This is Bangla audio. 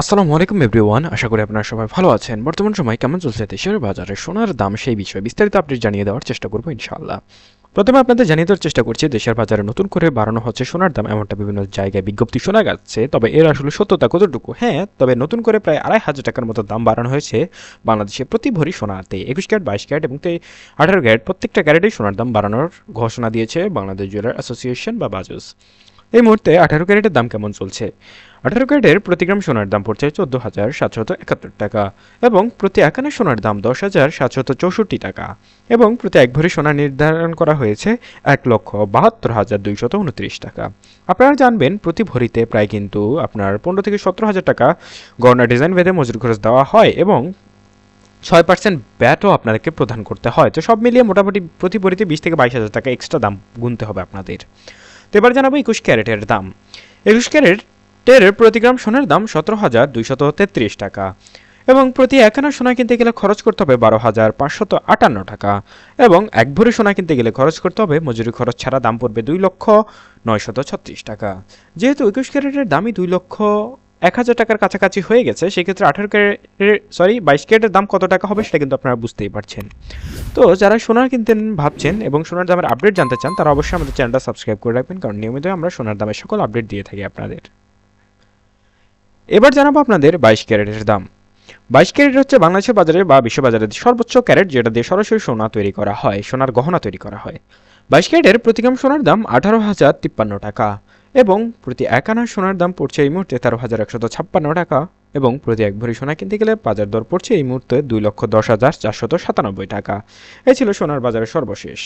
আসসালামু আলাইকুম এভরিওয়ান আশা করি আপনারা সবাই ভালো আছেন। বর্তমান সময় কেমন চলছে দেশের বাজারে? সোনার দাম সেই বিষয়ে বিস্তারিত আপডেট জানিয়ে দেওয়ার চেষ্টা করব, ইনশাআল্লাহ। প্রথমে আপনাদের জানিয়ে দেওয়ার চেষ্টা করছি, দেশের বাজারে নতুন করে বাড়ানো হচ্ছে সোনার দাম। এমনটা বিভিন্ন জায়গায় বিজ্ঞপ্তি শোনা যাচ্ছে। তবে এর আসলে সত্যতা কতটুকু? হ্যাঁ তবে নতুন করে প্রায় আড়াই হাজার টাকার মতো দাম বাড়ানো হয়েছে বাংলাদেশে প্রতি ভরি সোনাতে একুশ ক্যারেট, বাইশ ক্যারেট এবং আঠারো ক্যারেট প্রত্যেকটা ক্যারেটেই সোনার দাম বাড়ানোর ঘোষণা দিয়েছে বাংলাদেশ জুয়েলার অ্যাসোসিয়েশন বা বাজুস এই মুহূর্তে আঠারো ক্যারেটের দাম কেমন চলছে? আঠারো ক্যারেটের প্রতি গ্রাম সোনার দাম পড়ছে চোদ্দ হাজার সাতশত একাত্তর টাকা এবং প্রতি একানে সোনার দাম দশ হাজার সাতশত চৌষট্টি টাকা এবং প্রতি এক ভরি সোনা নির্ধারণ করা হয়েছে এক লক্ষ বাহাত্তর হাজার দুইশত উনত্রিশ টাকা। আপনারা জানবেন, প্রতি ভরিতে প্রায় কিন্তু আপনার পনেরো থেকে সতেরো হাজার টাকা গয়না ডিজাইন ভেদে মজুরি খরচ দেওয়া হয় এবং ছয় পার্সেন্ট ব্যাটও আপনাদেরকে প্রদান করতে হয়। তো সব মিলিয়ে মোটামুটি প্রতি ভরিতে বিশ থেকে বাইশ হাজার টাকা এক্সট্রা দাম গুনতে হবে আপনাদের। তো এবার জানাব একুশ ক্যারেটের দাম। একুশ ক্যারেটের প্রতি গ্রাম সোনার দাম সতেরো হাজার দুইশত তেত্রিশ টাকা এবং প্রতি এক আনা সোনা কিনতে গেলে খরচ করতে হবে বারো হাজার পাঁচশত আটান্ন টাকা এবং এক ভরি সোনা কিনতে গেলে খরচ করতে হবে মজুরি খরচ ছাড়া দাম পড়বে দুই লক্ষ নয়শত ছত্রিশ টাকা। যেহেতু একুশ ক্যারেটের দামই দুই লক্ষ এক হাজার টাকার কাছাকাছি হয়ে গেছে, সেক্ষেত্রে আঠারো ক্যারেটের সরি, বাইশ ক্যারেটের দাম কত টাকা হবে সেটা কিন্তু আপনারা বুঝতেই পারছেন। তো যারা সোনার কিনতে ভাবছেন এবং সোনার দামের আপডেট জানতে চান, তারা অবশ্যই আমাদের চ্যানেলটা সাবস্ক্রাইব করে রাখবেন, কারণ নিয়মিত আমরা সোনার দামের সকল আপডেট দিয়ে থাকি আপনাদের। এবার জানাব আপনাদের বাইশ ক্যারেটের দাম। বাইশ ক্যারেট হচ্ছে বাংলাদেশের বাজারে বা বিশ্ববাজারে সর্বোচ্চ ক্যারেট, যেটা দিয়ে সরাসরি সোনা তৈরি করা হয়, সোনার গহনা তৈরি করা হয়। বাইশ ক্যারেটের প্রতি গ্রাম সোনার দাম আঠারো হাজার তিপ্পান্ন টাকা। এবং প্রতি এক আনা সোনার দাম পড়ছে এই মুহূর্তে তেরো হাজার একশত ছাপ্পান্ন টাকা এবং প্রতি এক ভরি সোনা কিনতে গেলে বাজার দর পড়ছে এই মুহূর্তে দুই লক্ষ দশ হাজার চারশত সাতানব্বই টাকা। এ ছিল সোনার বাজারের সর্বশেষ।